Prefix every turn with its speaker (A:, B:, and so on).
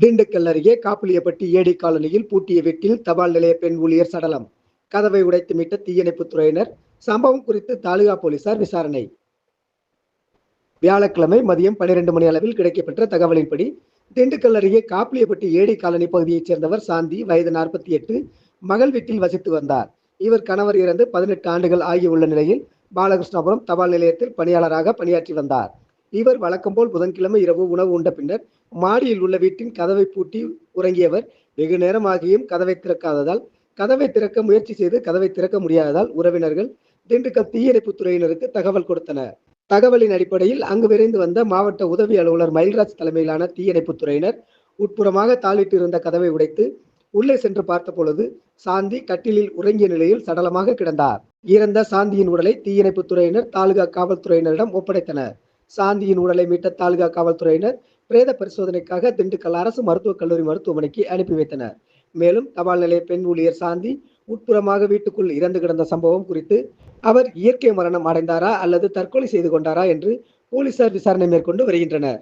A: திண்டுக்கல் அருகே காப்பிலியப்பட்டி ஏடி காலனியில் பூட்டிய வீட்டில் தபால் நிலைய பெண் ஊழியர் சடலம். கதவை உடைத்து மீட்ட தீயணைப்புத் துறையினர். சம்பவம் குறித்து தாலுகா போலீசார் விசாரணை. வியாழக்கிழமை மதியம் பனிரெண்டு மணி அளவில் கிடைக்கப்பெற்ற தகவலின்படி திண்டுக்கல் அருகே காப்பிலியப்பட்டி ஏடி காலனி பகுதியைச் சேர்ந்தவர் சாந்தி வயது நாற்பத்தி எட்டு மகள் வீட்டில் வசித்து வந்தார். இவர் கணவர் இறந்து பதினெட்டு ஆண்டுகள் ஆகியுள்ள நிலையில் பாலகிருஷ்ணபுரம் தபால் நிலையத்தில் பணியாளராக பணியாற்றி வந்தார். இவர் வழக்கம்போல் புதன்கிழமை இரவு உணவு உண்ட பின்னர் மாடியில் உள்ள வீட்டின் கதவை பூட்டி உறங்கியவர் வெகு நேரமாகியும் கதவை திறக்காததால் கதவை திறக்க முயற்சி செய்து கதவை திறக்க முடியாததால் உறவினர்கள் திண்டுக்கல் தீயணைப்புத் துறையினருக்கு தகவல் கொடுத்தனர். தகவலின் அடிப்படையில் அங்கு விரைந்து வந்த மாவட்ட உதவி அலுவலர் மயில்ராஜ் தலைமையிலான தீயணைப்புத் துறையினர் உட்புறமாக தாளிட்டு இருந்த கதவை உடைத்து உள்ளே சென்று பார்த்த பொழுது சாந்தி கட்டிலில் உறங்கிய நிலையில் சடலமாக கிடந்தார். இறந்த சாந்தியின் உடலை தீயணைப்புத் துறையினர் தாலுகா காவல்துறையினரிடம் ஒப்படைத்தனர். சாந்தியின் உடலை மீட்ட தாலுகா காவல்துறையினர் பிரேத பரிசோதனைக்காக திண்டுக்கல் அரசு மருத்துவக் கல்லூரி மருத்துவமனைக்கு அனுப்பி வைத்தனர். மேலும் தபால் நிலைய பெண் ஊழியர் சாந்தி உட்புறமாக வீட்டுக்குள் இறந்து கிடந்த சம்பவம் குறித்து அவர் இயற்கை மரணம் அடைந்தாரா அல்லது தற்கொலை செய்து கொண்டாரா என்று போலீசார் விசாரணை மேற்கொண்டு வருகின்றனர்.